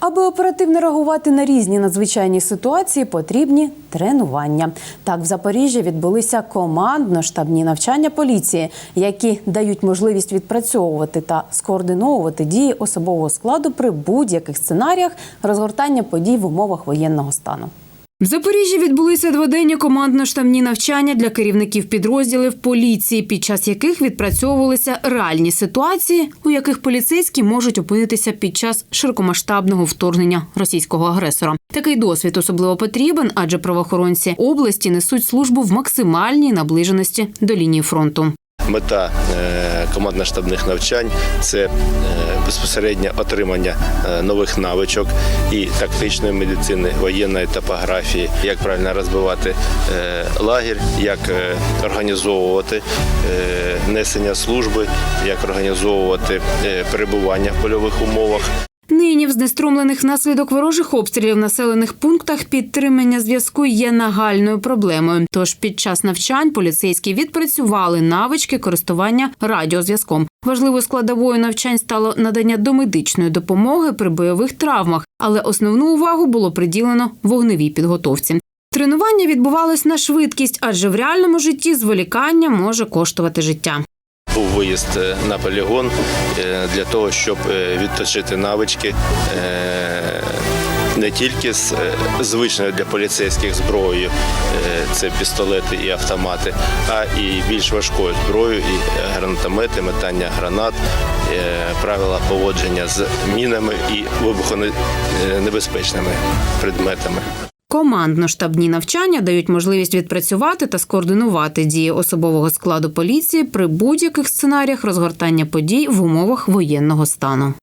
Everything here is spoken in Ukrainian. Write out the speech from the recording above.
Аби оперативно реагувати на різні надзвичайні ситуації, потрібні тренування. Так, в Запоріжжі відбулися командно-штабні навчання поліції, які дають можливість відпрацьовувати та скоординовувати дії особового складу при будь-яких сценаріях розгортання подій в умовах воєнного стану. В Запоріжжі відбулися дводенні командно-штабні навчання для керівників підрозділів поліції, під час яких відпрацьовувалися реальні ситуації, у яких поліцейські можуть опинитися під час широкомасштабного вторгнення російського агресора. Такий досвід особливо потрібен, адже правоохоронці області несуть службу в максимальній наближеності до лінії фронту. Мета е, командно-штабних навчань це е, безпосереднє отримання е, нових навичок і тактичної медицини, воєнної топографії, як правильно розбивати лагерь, як організовувати несення служби, як організовувати перебування в польових умовах. Знеструмлених внаслідок ворожих обстрілів в населених пунктах підтримання зв'язку є нагальною проблемою. Тож під час навчань поліцейські відпрацювали навички користування радіозв'язком. Важливою складовою навчань стало надання домедичної допомоги при бойових травмах, але основну увагу було приділено вогневій підготовці. Тренування відбувалось на швидкість, адже в реальному житті зволікання може коштувати життя. Був виїзд е, на полігон е, для того, щоб е, відточити навички не тільки з звичною для поліцейських зброєю, це пістолети і автомати, а і більш важкою зброєю, і гранатомети, метання гранат, правила поводження з мінами і вибухонебезпечними предметами. Командно-штабні навчання дають можливість відпрацювати та скоординувати дії особового складу поліції при будь-яких сценаріях розгортання подій в умовах воєнного стану.